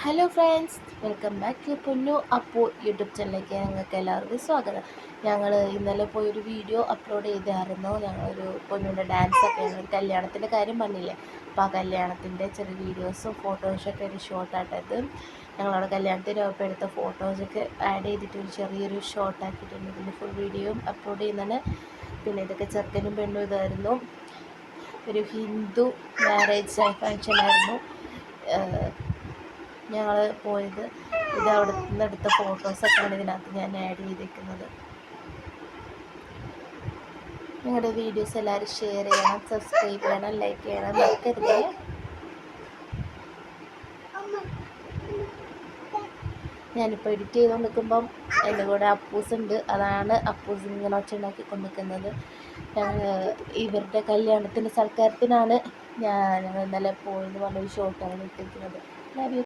Hello friends welcome back to Ponnu അപ്പോ YouTube ചാനലിലേക്ക് ഞങ്ങൾക്ക് എല്ലാവർക്കും സ്വാഗതം. ഞങ്ങൾ ഇന്നലെ പോയി ഒരു വീഡിയോ അപ്ലോഡ് ചെയ്തായിരുന്നു. ഞങ്ങളൊരു പൊന്നുവിന്റെ ഡാൻസൊക്കെ ഞങ്ങൾ കല്യാണത്തിന്റെ കാര്യം പറഞ്ഞില്ലേ? അപ്പോൾ ആ കല്യാണത്തിന്റെ ചെറിയ വീഡിയോസും ഫോട്ടോസൊക്കെ ഒരു ഷോർട്ടായിട്ടത് ഞങ്ങളവിടെ കല്യാണത്തിന് ഒപ്പം എടുത്ത ഫോട്ടോസൊക്കെ ആഡ് ചെയ്തിട്ട് ഒരു ചെറിയൊരു ഷോർട്ടാക്കിയിട്ടുണ്ട് ഇതിന്റെ ഫുൾ വീഡിയോയും അപ്ലോഡ് ചെയ്യുന്നതാണ്. പിന്നെ ഇതൊക്കെ ചെറുക്കനും പെണ്ണും ഇതായിരുന്നു. ഒരു ഹിന്ദു മാരേജ് ഫങ്ഷനായിരുന്നു ഞങ്ങൾ പോയത്. ഇത് അവിടെ നിന്ന് എടുത്ത ഫോട്ടോസൊക്കെയാണ് ഇതിനകത്ത് ഞാൻ ആഡ് ചെയ്തിരിക്കുന്നത് നിങ്ങളുടെ വീഡിയോസ് എല്ലാവരും ഷെയർ ചെയ്യണം സബ്സ്ക്രൈബ് ചെയ്യണം ലൈക്ക് ചെയ്യണം മറക്കരുതേ. ഞാനിപ്പോൾ എഡിറ്റ് ചെയ്ത് നിൽക്കുമ്പം എന്റെ കൂടെ അപ്പൂസ് ഉണ്ട്. അതാണ് അപ്പൂസ് ഇങ്ങനെ ഒച്ച ഉണ്ടാക്കി കൊണ്ടിരിക്കുന്നത് ഇവരുടെ കല്യാണത്തിന്റെ സൽക്കാരത്തിനാണ് ഞാൻ ഞങ്ങൾ ഇന്നലെ പോയെന്ന് പറഞ്ഞൊരു ഷോട്ടാണ് ഇട്ടിരിക്കുന്നത്. ലവ്